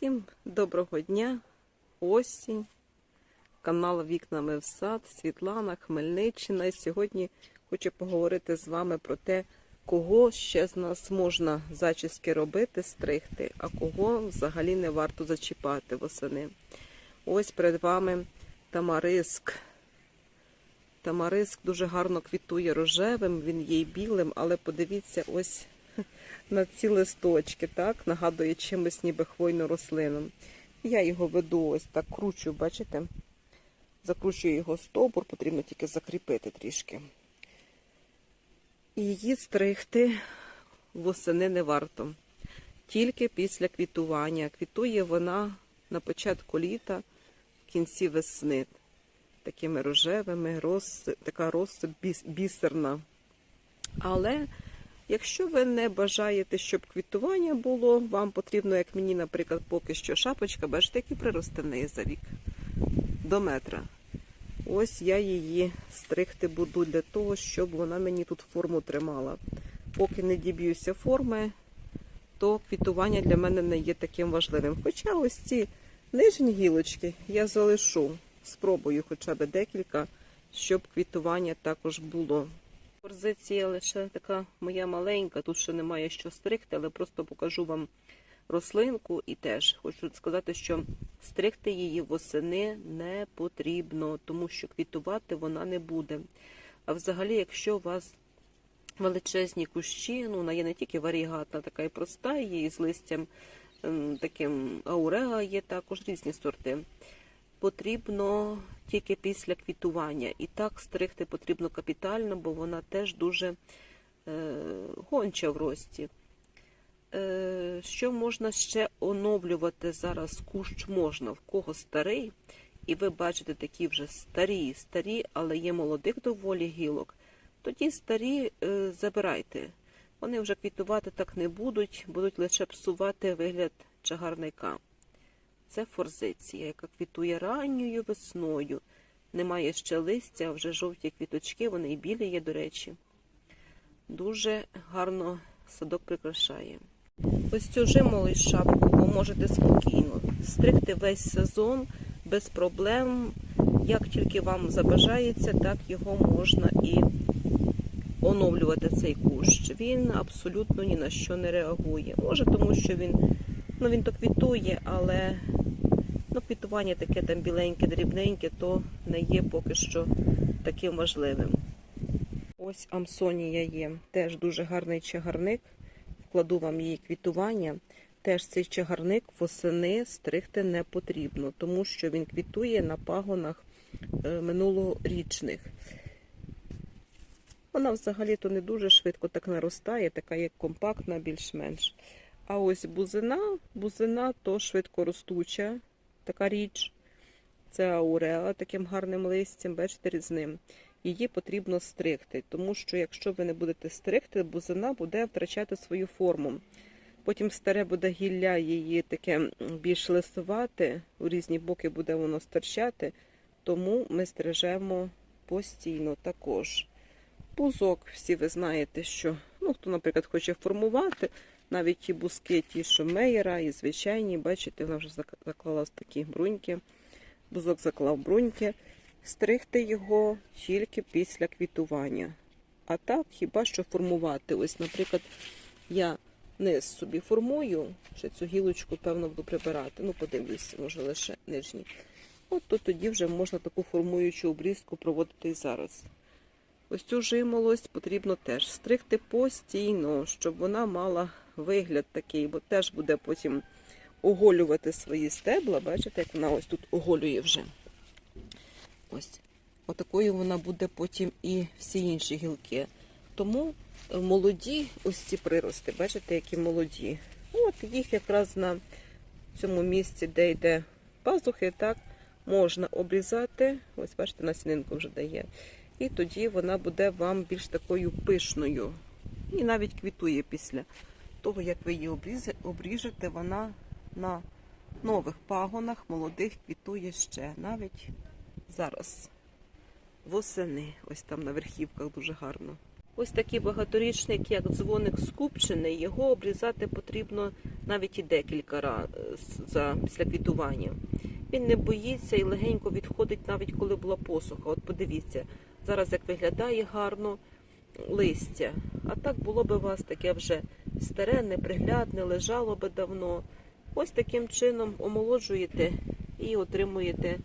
Всім доброго дня, осінь, канал Вікнами в сад, Світлана, Хмельниччина. І сьогодні хочу поговорити з вами про те, кого ще з нас можна зачіски робити, стригти, а кого взагалі не варто зачіпати восени. Ось перед вами тамариск. Тамариск дуже гарно квітує рожевим, він є й білим, але подивіться ось на ці листочки, так, нагадує чимось ніби хвойну рослину. Я його веду ось так кручу, бачите? Закручую його стовбур, потрібно тільки закріпити трішки. І її стригти восени не варто. Тільки після квітування. Квітує вона на початку літа, в кінці весни. Такими рожевими, роз, така розсип бісерна. Але Якщо ви не бажаєте, щоб квітування було, вам потрібно, як мені, наприклад, поки що шапочка, бачите, які приросте в неї за рік до метра. Ось я її стригти буду для того, щоб вона мені тут форму тримала. Поки не діб'юся форми, то квітування для мене не є таким важливим. Хоча ось ці нижні гілочки я залишу, спробую хоча б декілька, щоб квітування також було. Позиція лише така моя маленька, тут ще немає що стригти, але просто покажу вам рослинку і теж хочу сказати, що стригти її восени не потрібно, тому що квітувати вона не буде. А взагалі, якщо у вас величезні кущі, ну вона є не тільки варігатна, така і проста, і з листям ем, таким ауреа, є також різні сорти потрібно тільки після квітування. І так стригти потрібно капітально, бо вона теж дуже е, гонча в рості. Е, що можна ще оновлювати зараз? Кущ можна, в кого старий, і ви бачите такі вже старі, старі, але є молодих доволі гілок. Тоді старі е, забирайте. Вони вже квітувати так не будуть, будуть лише псувати вигляд чагарника. Це форзиція, яка квітує ранньою весною. Немає ще листя, а вже жовті квіточки, вони і білі є, до речі. Дуже гарно садок прикрашає. Ось цю жимолу шапку ви можете спокійно стригти весь сезон без проблем. Як тільки вам забажається, так його можна і оновлювати цей кущ. Він абсолютно ні на що не реагує. Може, тому що він, ну, він то квітує, але ну, квітування таке там біленьке, дрібненьке, то не є поки що таким важливим. Ось Амсонія є. Теж дуже гарний чагарник. Вкладу вам її квітування. Теж цей чагарник восени стригти не потрібно, тому що він квітує на пагонах е, минулорічних. Вона взагалі-то не дуже швидко так наростає, така як компактна, більш-менш. А ось бузина, бузина то швидко ростуча така річ. Це ауреа таким гарним листям, бачите, різним. Її потрібно стригти, тому що якщо ви не будете стригти, бузина буде втрачати свою форму. Потім старе буде гілля її таке більш лисувате, у різні боки буде воно стирчати, тому ми стрижемо постійно також. Бузок, всі ви знаєте, що ну, хто, наприклад, хоче формувати, навіть ті бузки, ті, що і звичайні, бачите, вона вже заклала такі бруньки. Бузок заклав бруньки. Стригти його тільки після квітування. А так, хіба що формувати. Ось, наприклад, я низ собі формую, ще цю гілочку, певно, буду прибирати. Ну, подивлюся, може лише нижні. От то тоді вже можна таку формуючу обрізку проводити і зараз. Ось цю жимолость потрібно теж стригти постійно, щоб вона мала вигляд такий, бо теж буде потім оголювати свої стебла. Бачите, як вона ось тут оголює вже. Ось. Отакою вона буде потім і всі інші гілки. Тому молоді ось ці прирости, бачите, які молоді. От їх якраз на цьому місці, де йде пазухи, так, можна обрізати. Ось, бачите, насінинку вже дає. І тоді вона буде вам більш такою пишною. І навіть квітує після того, як ви її обріжете, вона на нових пагонах молодих квітує ще навіть зараз. Восени, ось там на верхівках дуже гарно. Ось такий багаторічник, як дзвоник скупчений, його обрізати потрібно навіть і декілька разів після квітування. Він не боїться і легенько відходить, навіть коли була посуха. От подивіться, зараз як виглядає гарно листя. А так було би у вас таке вже старе, неприглядне, лежало би давно. Ось таким чином омолоджуєте і отримуєте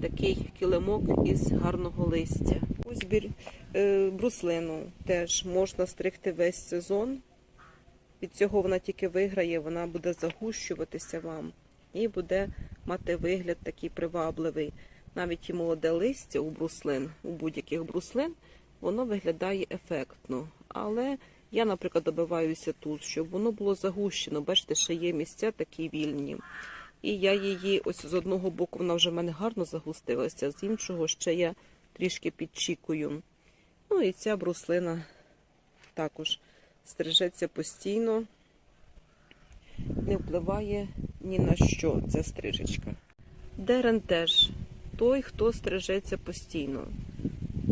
такий килимок із гарного листя. Ось бір, е, бруслину теж можна стригти весь сезон. Від цього вона тільки виграє, вона буде загущуватися вам і буде мати вигляд такий привабливий. Навіть і молоде листя у бруслин, у будь-яких бруслин, воно виглядає ефектно. Але я, наприклад, добиваюся тут, щоб воно було загущено. Бачите, ще є місця такі вільні. І я її ось з одного боку вона вже в мене гарно загустилася, з іншого ще я трішки підчікую. Ну і ця бруслина також стрижеться постійно, не впливає ні на що ця стрижечка. Дерен теж той, хто стрижеться постійно.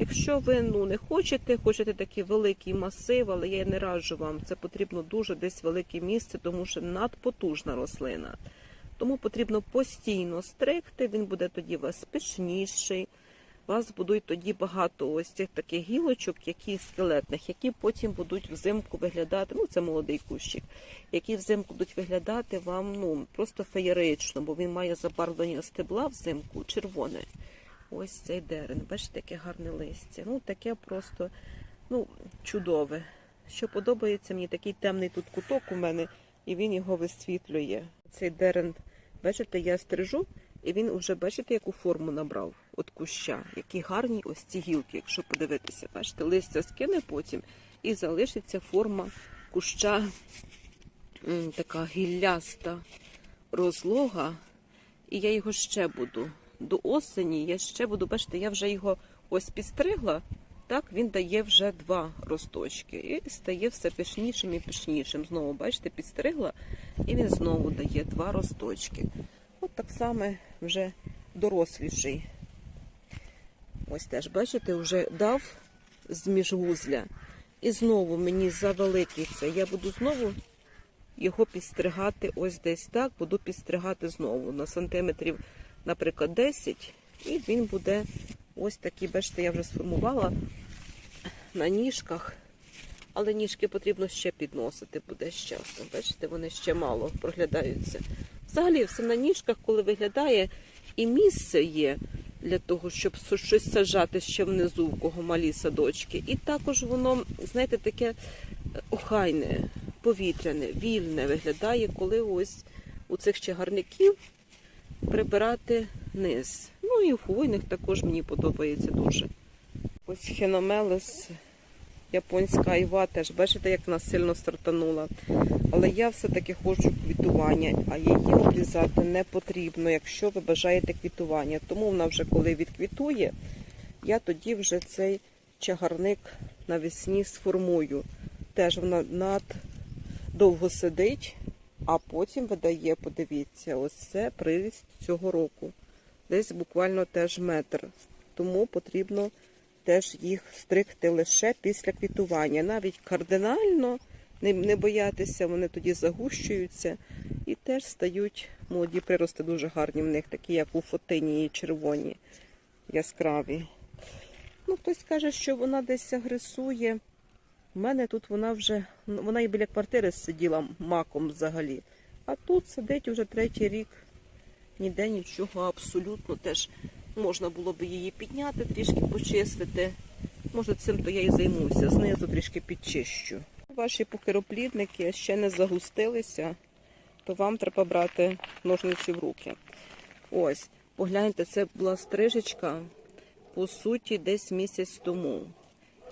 Якщо ви ну, не хочете, хочете такий великий масив, але я не раджу вам, це потрібно дуже десь велике місце, тому що надпотужна рослина. Тому потрібно постійно стригти, він буде тоді у вас пишніший. У вас будуть тоді багато ось цих таких гілочок, які скелетних, які потім будуть взимку виглядати. Ну, це молодий кущик, які взимку будуть виглядати вам ну, просто феєрично, бо він має забарвлення стебла взимку червоне. Ось цей дерен. Бачите, яке гарне листя. Ну, таке просто ну, чудове. Що подобається мені такий темний тут куток у мене, і він його висвітлює. Цей дерен, бачите, я стрижу, і він вже, бачите, яку форму набрав от куща. Які гарні ось ці гілки, якщо подивитися. Бачите, листя скине потім і залишиться форма куща така гілляста розлога. І я його ще буду до осені. Я ще буду, бачите, я вже його ось підстригла. Так, він дає вже два росточки і стає все пишнішим і пишнішим. Знову, бачите, підстригла, і він знову дає два росточки. От так само вже доросліший. Ось теж, бачите, вже дав з міжвузля. І знову мені завеликий це. Я буду знову його підстригати ось десь так, буду підстригати знову на сантиметрів, наприклад, 10. І він буде ось такий, бачите, я вже сформувала на ніжках. Але ніжки потрібно ще підносити буде з часом. Бачите, вони ще мало проглядаються. Взагалі, все на ніжках, коли виглядає, і місце є для того, щоб щось сажати ще внизу, в кого малі садочки. І також воно, знаєте, таке охайне, повітряне, вільне виглядає, коли ось у цих чагарників прибирати низ. Ну і у хвойних також мені подобається дуже. Ось хеномелес, японська айва теж, бачите, як вона сильно стартанула. Але я все-таки хочу квітування, а її обрізати не потрібно, якщо ви бажаєте квітування. Тому вона вже коли відквітує, я тоді вже цей чагарник навесні сформую. Теж вона над довго сидить, а потім видає, подивіться, ось це приріст цього року. Десь буквально теж метр. Тому потрібно теж їх стригти лише після квітування. Навіть кардинально не, боятися, вони тоді загущуються і теж стають молоді прирости дуже гарні в них, такі як у фотині червоні, яскраві. Ну, хтось каже, що вона десь агресує. У мене тут вона вже, вона і біля квартири сиділа маком взагалі. А тут сидить уже третій рік. Ніде нічого абсолютно теж можна було б її підняти, трішки почистити. Може, цим то я і займуся. Знизу трішки підчищу. Ваші покероплідники ще не загустилися, то вам треба брати ножниці в руки. Ось, погляньте, це була стрижечка, по суті, десь місяць тому.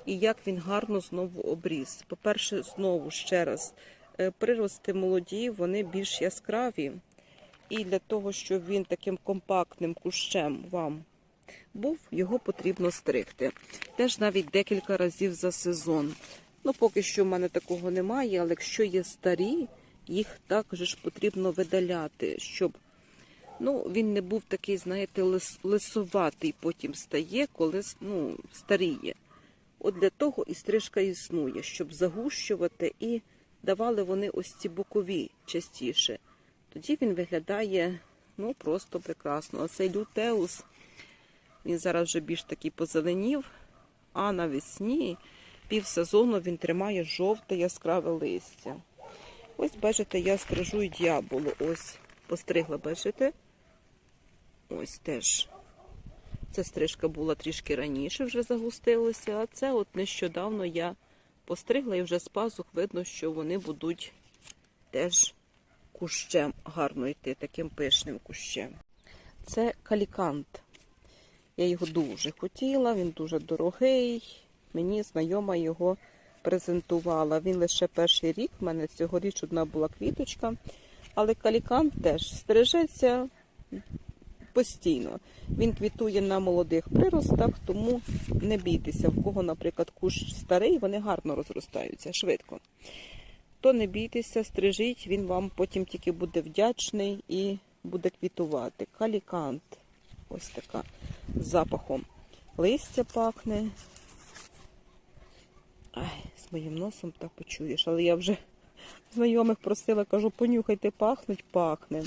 І як він гарно знову обріз. По-перше, знову ще раз, е, прирости молоді, вони більш яскраві. І для того, щоб він таким компактним кущем вам був, його потрібно стригти. Теж навіть декілька разів за сезон. Ну, поки що в мене такого немає, але якщо є старі, їх також потрібно видаляти, щоб ну, він не був такий, знаєте, лис, лисоватий потім стає, коли ну, старіє. От для того і стрижка існує, щоб загущувати і давали вони ось ці бокові частіше. Тоді він виглядає ну просто прекрасно. Оцей лютеус, він зараз вже більш такий позеленів, а навесні пів сезону він тримає жовте яскраве листя. Ось, бачите, я стрижу і дьяволу. Ось постригла, бачите? Ось теж. Ця стрижка була трішки раніше, вже загустилася, а це от нещодавно я постригла і вже з пазух видно, що вони будуть теж кущем гарно йти, таким пишним кущем. Це калікант. Я його дуже хотіла, він дуже дорогий. Мені знайома його презентувала. Він лише перший рік. У мене цьогоріч одна була квіточка. Але калікант теж стрижеться постійно. Він квітує на молодих приростах, тому не бійтеся, в кого, наприклад, кущ старий, вони гарно розростаються швидко. То не бійтеся, стрижіть, він вам потім тільки буде вдячний і буде квітувати. Калікант. Ось така з запахом. Листя пахне. Ай, з моїм носом так почуєш, але я вже знайомих просила, кажу, понюхайте, пахнуть, пахне.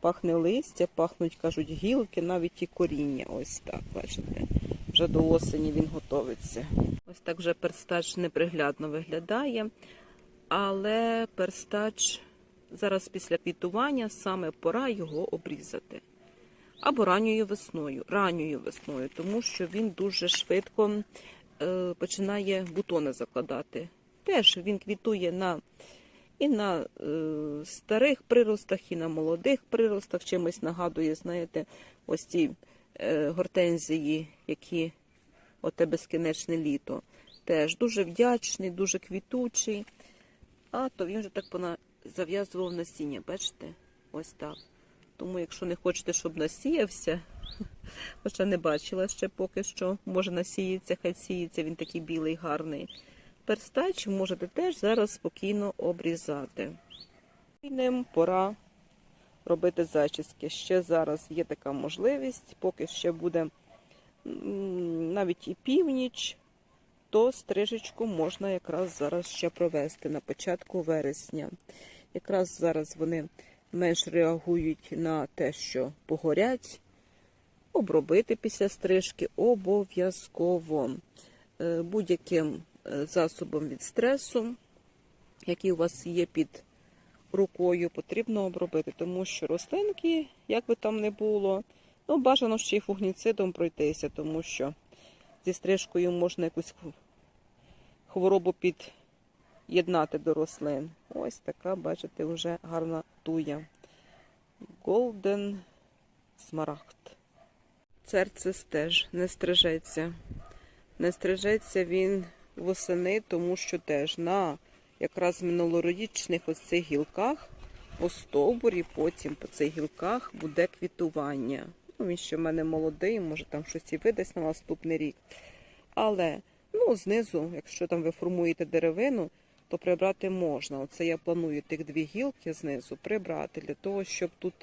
Пахне листя, пахнуть, кажуть, гілки, навіть і коріння. Ось так, бачите. Вже до осені він готовиться. Ось так вже перстач неприглядно виглядає. Але перстач зараз після квітування саме пора його обрізати. Або ранньою весною, ранньою весною, тому що він дуже швидко е, починає бутони закладати. Теж він квітує на і на е, старих приростах, і на молодих приростах чимось нагадує, знаєте, ось ці е, гортензії, які оте безкінечне літо. Теж дуже вдячний, дуже квітучий. А то він вже так зав'язував насіння, бачите? Ось так. Тому, якщо не хочете, щоб насіявся, хоча не бачила ще поки що, може насіється, хай сіється, він такий білий, гарний. Перстач можете теж зараз спокійно обрізати. Ним пора робити зачіски. Ще зараз є така можливість, поки ще буде навіть і північ, то стрижечку можна якраз зараз ще провести на початку вересня. Якраз зараз вони менш реагують на те, що погорять. Обробити після стрижки обов'язково Е, будь-яким е, засобом від стресу, який у вас є під рукою, потрібно обробити, тому що рослинки, як би там не було, ну бажано ще й фугніцидом пройтися, тому що зі стрижкою можна якусь хворобу під'єднати до рослин. Ось така, бачите, вже гарна туя. Golden смарагд. Церцис теж не стрижеться. Не стрижеться він восени, тому що теж на якраз минулорічних ось цих гілках по стовбурі, потім по цих гілках буде квітування. Ну, Він ще в мене молодий, може там щось і видасть на наступний рік. Але ну, знизу, якщо там ви формуєте деревину, то прибрати можна. Оце я планую тих дві гілки знизу прибрати, для того, щоб тут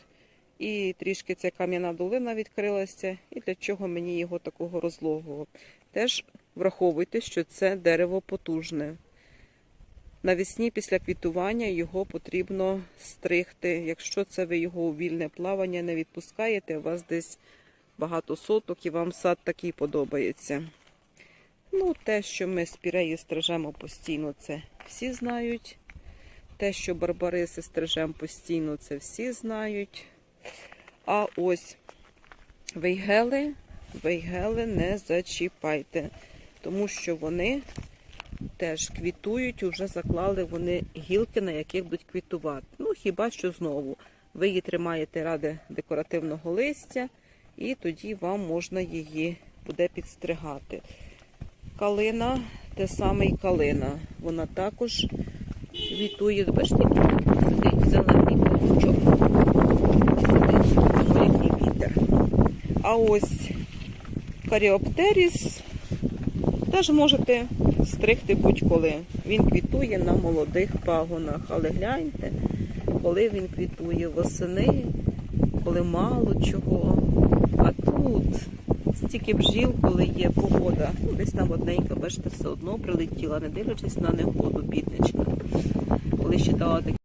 і трішки ця кам'яна долина відкрилася, і для чого мені його такого розлогого. Теж враховуйте, що це дерево потужне. Навесні після квітування його потрібно стригти. Якщо це ви його у вільне плавання не відпускаєте, у вас десь багато соток і вам сад такий подобається. Ну, те, що ми спіреї стрижемо постійно, це всі знають. Те, що барбариси стрижемо постійно, це всі знають. А ось вейгели, вейгели не зачіпайте, тому що вони теж квітують, вже заклали вони гілки, на яких будуть квітувати. Ну, хіба що знову ви її тримаєте ради декоративного листя, і тоді вам можна її буде підстригати. Калина, те саме і калина. Вона також квітує, бачите, сидить зелений павучок. Сидить який вітер. А ось каріоптеріс теж можете стригти будь-коли. Він квітує на молодих пагонах, але гляньте, коли він квітує восени, коли мало чого. А тут стільки бджіл, коли є погода. Ну, десь там одненька, бачите, все одно прилетіла, не дивлячись на негоду, бідничка. Коли ще дала такі